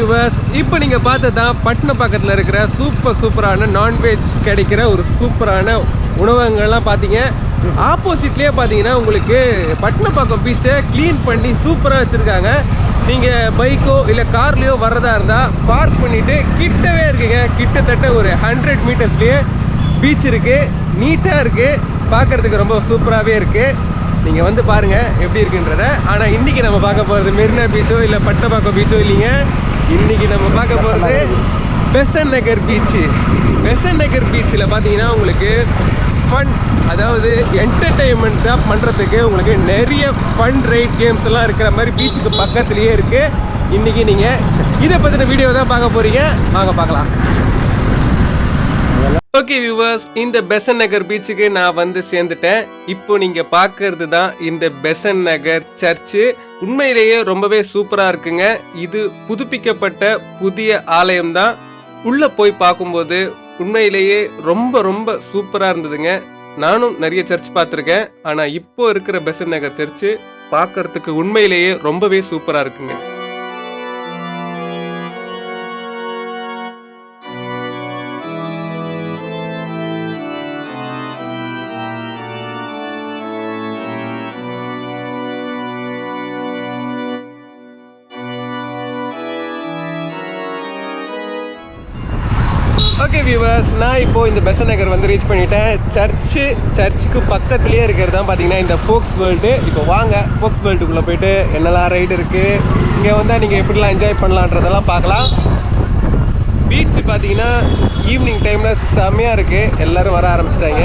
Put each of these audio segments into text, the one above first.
Viewers இப்போ நீங்கள் பார்த்ததான் தான் பட்டினப்பாக்கத்தில் இருக்கிற சூப்பர் சூப்பரான நான்வெஜ் கிடைக்கிற ஒரு சூப்பரான உணவகங்கள்லாம் பார்த்தீங்க. ஆப்போசிட்லேயே பார்த்தீங்கன்னா உங்களுக்கு பட்டினப்பாக்கம் பீச்சை க்ளீன் பண்ணி சூப்பராக வச்சுருக்காங்க. நீங்கள் பைக்கோ இல்லை கார்லேயோ வர்றதா இருந்தால் பார்க் பண்ணிவிட்டு கிட்டவே இருக்குங்க. கிட்டத்தட்ட ஒரு ஹண்ட்ரட் மீட்டர்ஸ்லேயே பீச் இருக்குது நீட்டாக இருக்குது பார்க்குறதுக்கு ரொம்ப சூப்பராகவே இருக்குது நீங்கள் வந்து பாருங்கள் எப்படி இருக்குன்றத. ஆனால் இன்றைக்கி நம்ம பார்க்க போகிறது மெரினா பீச்சோ இல்லை பட்டப்பாக்கம் பீச்சோ இல்லைங்க. இன்றைக்கி நம்ம பார்க்க போகிறது பெசன் நகர் பீச்சு பெசன் நகர் பீச்சில் பார்த்தீங்கன்னா உங்களுக்கு ஃபன் அதாவது என்டர்டெயின்மெண்ட்டாக பண்ணுறதுக்கு உங்களுக்கு நிறைய ஃபன் ரைட் கேம்ஸ் எல்லாம் இருக்கிற மாதிரி பீச்சுக்கு பக்கத்துலேயே இருக்குது இன்றைக்கி நீங்கள் இதை பற்றின வீடியோ தான் பார்க்க போகிறீங்க வாங்க பார்க்கலாம். ஓகே வியூவர்ஸ் இந்த பெசன் நகர் பீச்சுக்கு நான் வந்து சேர்ந்துட்டேன். இப்போ நீங்கள் பார்க்கறது தான் இந்த பெசன் நகர் சர்ச்சு உண்மையிலேயே ரொம்பவே சூப்பராக இருக்குங்க. இது புதுப்பிக்கப்பட்ட புதிய ஆலயம் தான். உள்ளே போய் பார்க்கும்போது உண்மையிலேயே ரொம்ப ரொம்ப சூப்பராக இருந்ததுங்க. நானும் நிறைய சர்ச் பார்த்துருக்கேன். ஆனால் இப்போ இருக்கிற பெசன் நகர் சர்ச்சு பார்க்கறதுக்கு உண்மையிலேயே ரொம்பவே சூப்பராக இருக்குங்க. ஓகே வியூவர்ஸ் நான் இப்போ இந்த பெசன் நகர் வந்து ரீச் பண்ணிட்டேன். சர்ச்சு சர்ச்சுக்கு பக்கத்துலேயே இருக்கிறது தான் பார்த்தீங்கன்னா இந்த ஃபோக்ஸ் வேர்ல்டு இப்போ வாங்க ஃபோக்ஸ் வேர்ல்டுக்குள்ளே போயிட்டு என்னெல்லாம் ரைடு இருக்குது இங்கே வந்தால் நீங்கள் எப்படிலாம் என்ஜாய் பண்ணலான்றதெல்லாம் பார்க்கலாம். பீச் பார்த்தீங்கன்னா ஈவினிங் டைமில் செம்மையாக இருக்குது எல்லோரும் வர ஆரம்பிச்சிட்டாங்க.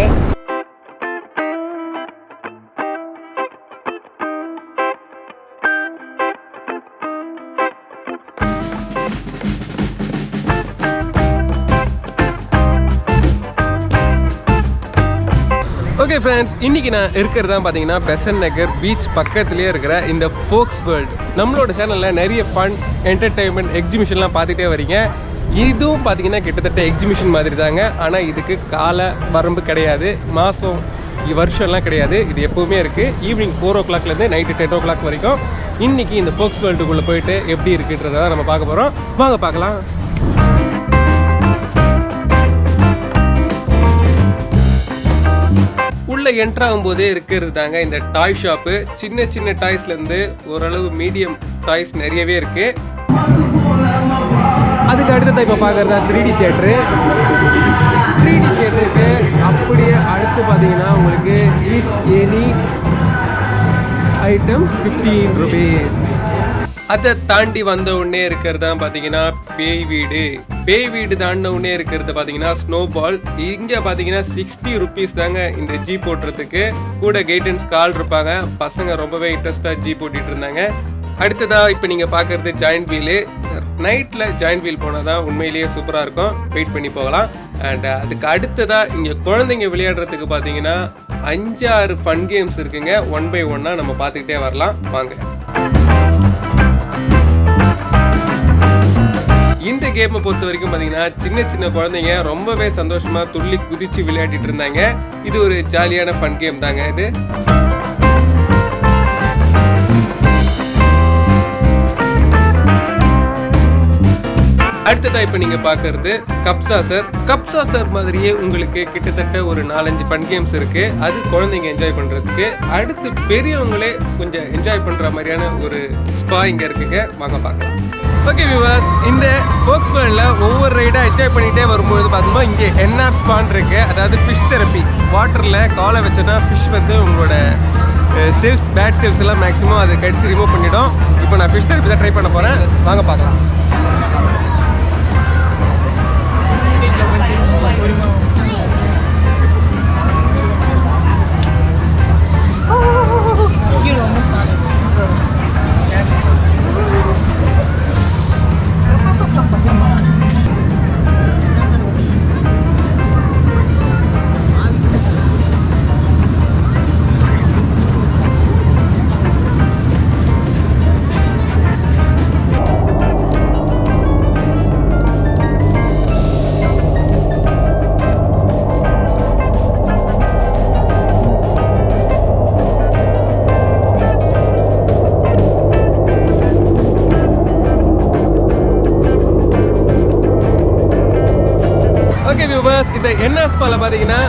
ஓகே ஃப்ரெண்ட்ஸ் இன்னைக்கு நான் இருக்கிறது தான் பார்த்தீங்கன்னா பெசன் நகர் பீச் பக்கத்துலேயே இருக்கிற இந்த ஃபோக்ஸ் வேர்ல்டு நம்மளோட சேனலில் நிறைய ஃபன் என்டர்டைன்மெண்ட் எக்ஸிபிஷன்லாம் பார்த்துட்டே வரீங்க. இதுவும் பார்த்தீங்கன்னா கிட்டத்தட்ட எக்ஸிபிஷன் மாதிரி தாங்க. ஆனால் இதுக்கு கால வரம்பு கிடையாது. மாதம் வருஷம்லாம் கிடையாது. இது எப்போவுமே இருக்குது ஈவினிங் ஃபோர் ஓ கிளாக்லேருந்து நைட்டு டென் ஓ கிளாக் வரைக்கும். இன்றைக்கி இந்த ஃபோக்ஸ் வேர்ல்டுக்குள்ளே போயிட்டு எப்படி இருக்குன்றதான் நம்ம பார்க்க போகிறோம் வாங்க பார்க்கலாம். உள்ள என்ட்ரு ஆகும்போதே இருக்கிறது தாங்க இந்த டாய் ஷாப்பு சின்ன சின்ன டாய்ஸ்லேருந்து ஓரளவு மீடியம் டாய்ஸ் நிறையவே இருக்குது அதுக்கு அடுத்தது இப்போ பார்க்குறதா three D theatre three D தியேட்டருக்கு அப்படியே அடுத்து பார்த்தீங்கன்னா உங்களுக்கு each any item fifteen rupees அதை தாண்டி வந்த உடனே இருக்கிறது தான் பார்த்தீங்கன்னா பேய் வீடு. பேய் வீடு தாண்டின உடனே இருக்கிறது பார்த்தீங்கன்னா ஸ்னோ பால் இங்கே பார்த்தீங்கன்னா சிக்ஸ்டி ருபீஸ் தாங்க இந்த ஜீப் ஓட்டுறதுக்கு. கூட கைடன்ஸ் கால் இருப்பாங்க. பசங்க ரொம்பவே இன்ட்ரெஸ்டாக ஜீப் ஓட்டிட்டு இருந்தாங்க. அடுத்ததாக இப்போ நீங்கள் பார்க்குறது ஜாயிண்ட் வீலு நைட்டில் ஜாயிண்ட் வீல் போனால் தான் உண்மையிலேயே சூப்பராக இருக்கும். வெயிட் பண்ணி போகலாம். அண்ட் அதுக்கு அடுத்ததாக இங்கே குழந்தைங்க விளையாடுறதுக்கு பார்த்தீங்கன்னா அஞ்சாறு ஃபன் கேம்ஸ் இருக்குங்க. ஒன் பை ஒன்னாக நம்ம பார்த்துக்கிட்டே வரலாம். வாங்க. கேமை பொறுத்த வரைக்கும் பார்த்தீங்கன்னா சின்ன சின்ன குழந்தைங்க ரொம்பவே சந்தோஷமாக துள்ளி குதித்து விளையாடிட்டு இருந்தாங்க. இது ஒரு ஜாலியான ஃபன் கேம் தாங்க இது. அடுத்ததாக இப்போ நீங்கள் பார்க்கறது கப்சா சார் கப்சா சார் மாதிரியே உங்களுக்கு கிட்டத்தட்ட ஒரு நாலஞ்சு ஃபன் கேம்ஸ் இருக்குது அது குழந்தைங்க என்ஜாய் பண்ணுறதுக்கு அடுத்து பெரியவங்களே கொஞ்சம் என்ஜாய் பண்ணுற மாதிரியான ஒரு ஸ்பா இங்கே இருக்குங்க. வாங்க பார்க்கலாம். ஓகே விவாஸ் இந்த ஃபோக்ஸ் வேர்ல்டில் ஒவ்வொரு ரைடாக என்ஜாய் பண்ணிகிட்டே வரும்போது பார்த்தோம்னா இங்கே என்ஆர் ஸ்பான் இருக்குது அதாவது ஃபிஷ் தெரப்பி வாட்டரில் காலை வச்சோன்னா ஃபிஷ் வந்து உங்களோட செல்ஸ் பேட் செல்ஸ் எல்லாம் மேக்ஸிமம் அதை கடிச்சு ரிமூவ் பண்ணிவிடும் இப்போ நான் ஃபிஷ் தெரப்பி தான் ட்ரை பண்ண போகிறேன் வாங்க பார்க்கலாம். வியூவர்ஸ் இந்த என்எஸ்பால பார்த்தீங்கன்னா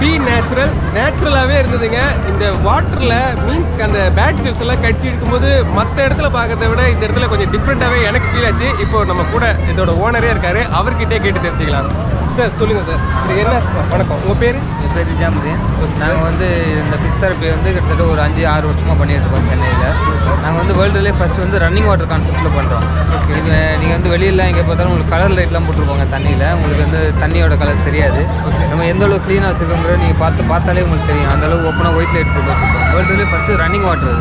பி நேச்சுரல் நேச்சுரலாகவே இருந்ததுங்க. இந்த வாட்டரில் மீன்ஸ் அந்த பேட்ரிஸ் எல்லாம் கடிச்சு இருக்கும்போது மற்ற இடத்துல பார்க்கறத விட இந்த இடத்துல கொஞ்சம் டிஃப்ரெண்ட்டாகவே எனக்கு ஃபீல் ஆச்சு. இப்போ நம்ம கூட இதோட ஓனரே இருக்காரு. அவர்கிட்டே கேட்டு தெரிஞ்சுக்கலாம். சார் சொல்லுங்கள் சார் இது என்ன? வணக்கம். உங்கள் பேர்? என் பேர் நிஜாமுதீன். நாங்கள் வந்து இந்த ஃபிஷ் தெரப்பி வந்து கிட்டத்தட்ட ஒரு அஞ்சு ஆறு வருஷமாக பண்ணிட்டு இருக்கோம் சென்னையில். நாங்கள் வந்து வேர்ல்டுலேயே ஃபஸ்ட்டு வந்து ரன்னிங் வாட்டர் கான்செப்ட்டில் பண்ணுறோம் இப்போ நீங்கள் வந்து வெளியிலாம் எங்கே பார்த்தாலும் உங்களுக்கு கலர் லைட்லாம் போட்டிருப்பாங்க தண்ணியில். உங்களுக்கு வந்து தண்ணியோட கலர் தெரியாது. நம்ம எந்த அளவுக்கு க்ளீனாக வச்சுருக்கோங்கிற நீங்கள் பார்த்து பார்த்தாலே உங்களுக்கு தெரியும். அந்த அளவுக்கு ஓப்பனாக ஒயிட் லைட் போட்டு வச்சுருக்கோம். வேர்ல்டுலேயே ஃபஸ்ட்டு ரன்னிங் வாட்டர்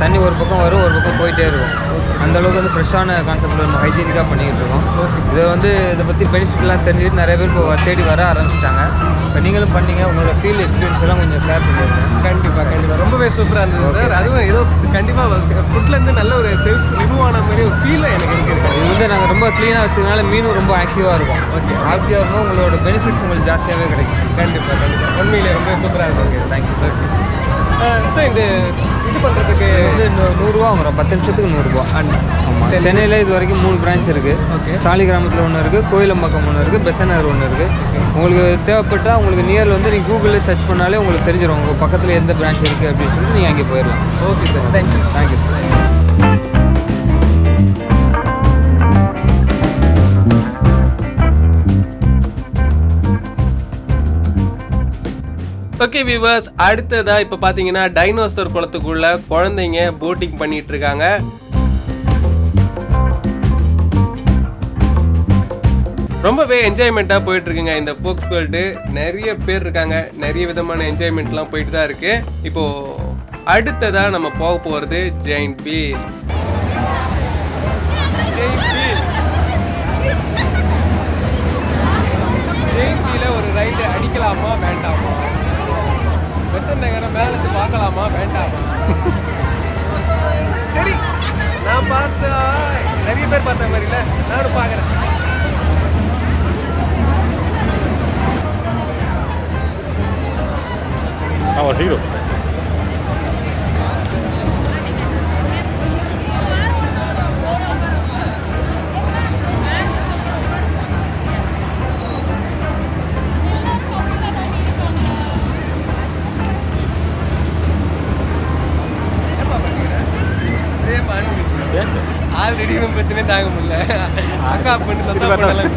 தண்ணி ஒரு பக்கம் வரும் ஒரு பக்கம் போயிட்டே இருக்கும். அந்த அளவுக்கு வந்து ஃப்ரெஷ்ஷான கான்செப்ட்டில் நம்ம ஹைஜீனிக்காக பண்ணிக்கிட்டு இருக்கோம் இதை வந்து இதை பற்றி பெனிஃபிட்லாம் தெரிஞ்சுக்கிட்டு நிறைய பேர் இப்போ தேடி வர ஆரம்பிச்சிட்டாங்க. இப்போ நீங்களும் பண்ணீங்க உங்களோட ஃபீல் எக்ஸ்பீரியன்ஸ் எல்லாம் கொஞ்சம் ஷேர் பண்ணிடுங்க. கண்டிப்பாக கண்டிப்பாக ரொம்பவே சூப்பராக இருந்தது சார். அதுவும் ஏதோ கண்டிப்பாக ஃபுட்லேருந்து நல்ல ஒரு செல்ஃப் ரிமூவ் ஆன மாதிரி ஒரு ஃபீலை எனக்கு இருக்குது இது வந்து நாங்கள் ரொம்ப க்ளீனாக வச்சதுனால மீனும் ரொம்ப ஆக்டிவாக இருக்கும். ஓகே ஆக்டிவாக இருக்கும் உங்களோட பெனிஃபிட்ஸ் உங்களுக்கு ஜாஸ்தியாகவே கிடைக்கும். கண்டிப்பாக கண்டிப்பாக உண்மையிலே ரொம்பவே சூப்பராக இருந்தது. தேங்க்யூ சார் சார் இந்த இது பண்ணுறதுக்கு வந்து நூறுரூவா வரும் பத்து நிமிஷத்துக்கு நூறுரூவா ஆமாம் சென்னையில் இது வரைக்கும் மூணு பிரான்ச். இருக்குது சாலி கிராமத்தில் ஒன்று இருக்குது கோயிலம்பாக்கம் ஒன்று இருக்குது பெசனர் ஒன்று இருக்குது உங்களுக்கு தேவைப்பட்டால் உங்களுக்கு நியரில் வந்து நீங்கள் கூகுளில் சர்ச் பண்ணாலே உங்களுக்கு தெரிஞ்சிடும் உங்கள் பக்கத்தில் எந்த பிரான்ச் இருக்குது அப்படின்னு சொல்லிட்டு நீங்கள் அங்கே போயிடலாம் okay sir thank you thank you sir okay viewers அடுத்ததா இப்போ பார்த்தீங்கன்னா டைனோசர் குளத்துக்குள்ள குழந்தைங்க போட்டிங் பண்ணிட்டு இருக்காங்க. ரொம்பவே என்ஜாய்மெண்ட்டாக போயிட்டு இருக்குங்க இந்த ஃபோக்ஸ் வேர்ல்டு நிறைய பேர் இருக்காங்க. நிறைய விதமான என்ஜாய்மெண்ட்லாம் போயிட்டு தான் இருக்கு. இப்போ அடுத்ததா நம்ம போக போகிறது ஜெயின் பி ஜெயின் பீல ஒரு ரைடு அடிக்கலாமா? வேண்டாமா? பெசன் நகரை மேல பார்க்கலாமா வேண்டாமா சரி நான் பார்த்தா நிறைய பேர் பார்த்த மாதிரி இல்லை நானும் பார்க்குறேன் அவன் ஹீரோ இவன் பிரச்சனை தாங்க முடியல. அக்கா பண்ணி தத்தா பண்ணலாம்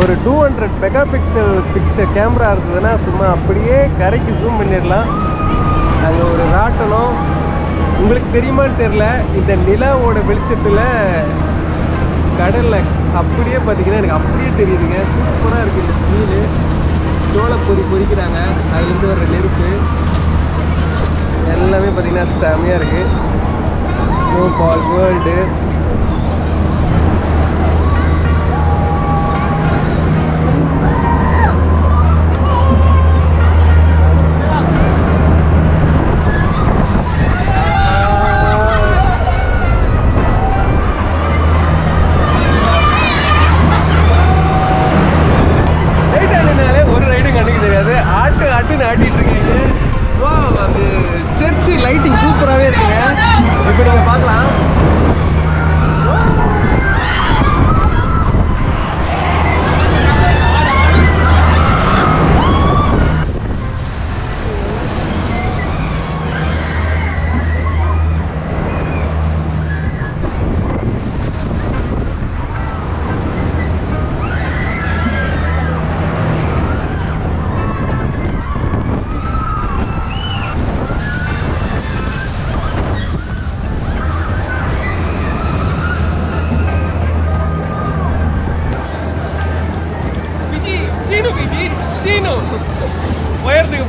ஒரு two hundred megapixel picture camera இருந்ததுன்னா சும்மா அப்படியே கரைக்கு ஜூம் பண்ணிடலாம். அங்கே ஒரு ராட்டனம் உங்களுக்கு தெரியுமான்னு தெரில இந்த நிலாவோட வெளிச்சத்தில் கடலில் அப்படியே பார்த்தீங்கன்னா எனக்கு அப்படியே தெரியுதுங்க. சூப்பராக இருக்குது இந்த மீன். சோளை பொறி பொறிக்கிறாங்க. அதுலேருந்து வர்ற நெருப்பு. எல்லாமே பார்த்தீங்கன்னா செமையாக இருக்குது ஸ்னோ பால் வேர்ல்டு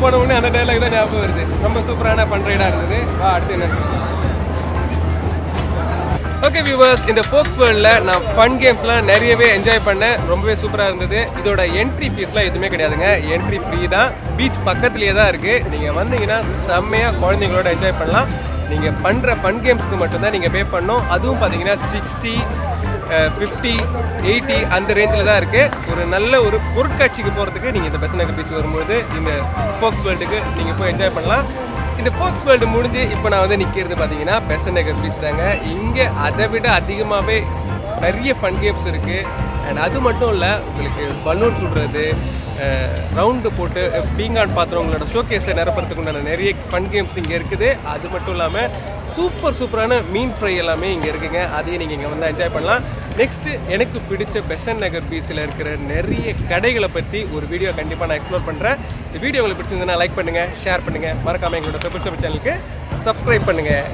போன உடனே அந்த டைலாக் தான் ஞாபகம் வருது. ரொம்ப சூப்பரான பண்றேடா இருந்தது. வா அடுத்து என்ன? ஓகே வியூவர்ஸ் இந்த ஃபோக்ஸ் வேர்ல்டில் நான் ஃபன் கேம்ஸ்லாம் நிறையவே என்ஜாய் பண்ணேன். ரொம்பவே சூப்பராக இருந்தது. இதோட என்ட்ரி ஃபீஸ்லாம் எதுவுமே கிடையாதுங்க. என்ட்ரி ஃப்ரீ தான். பீச் பக்கத்துலேயே தான் இருக்குது நீங்கள் வந்தீங்கன்னா செம்மையாக குழந்தைங்களோட என்ஜாய் பண்ணலாம். நீங்கள் பண்ணுற ஃபன் கேம்ஸ்க்கு மட்டும்தான் நீங்கள் பே பண்ணணும். அதுவும் பார்த்தீங்கன்னா சிக்ஸ்டி ஃபிஃப்டி எயிட்டி அந்த ரேஞ்சில் தான் இருக்குது ஒரு நல்ல ஒரு பொருட்காட்சிக்கு போகிறதுக்கு நீங்கள் இந்த பெசநகர் பீச் வரும்போது இந்த ஃபோக்ஸ் வேர்ல்டுக்கு நீங்கள் போய் என்ஜாய் பண்ணலாம். இந்த ஃபோக்ஸ் வேர்ல்டு முடிஞ்சு இப்போ நான் வந்து நிற்கிறது பார்த்தீங்கன்னா பெசநகர் பீச் தாங்க. இங்கே அதை விட அதிகமாகவே நிறைய ஃபன் கேம்ஸ் இருக்குது அண்ட் அது மட்டும் இல்லை உங்களுக்கு பலூன் சுடுறது ரவுண்டு போட்டு பீங்கான் பாத்திரங்களோட ஷோகேஸை நிரப்புறதுக்கு உண்டான நிறைய ஃபன் கேம்ஸ் இங்கே இருக்குது. அது மட்டும் இல்லாமல் சூப்பர் சூப்பரான மீன் ஃப்ரை எல்லாமே இங்கே இருக்குங்க. அதையும் நீங்கள் இங்கே வந்து என்ஜாய் பண்ணலாம். நெக்ஸ்ட்டு எனக்கு பிடிச்ச பெசன் நகர் பீச்சில் இருக்கிற நிறைய கடைகளை பற்றி ஒரு வீடியோ கண்டிப்பாக நான் எக்ஸ்ப்ளோர் பண்ணுறேன் இந்த வீடியோ உங்களுக்கு பிடிச்சிருந்ததுன்னா லைக் பண்ணுங்கள் ஷேர் பண்ணுங்கள் மறக்காமல் எங்களோட பெப்பர் சேனலுக்கு சப்ஸ்கிரைப் பண்ணுங்கள்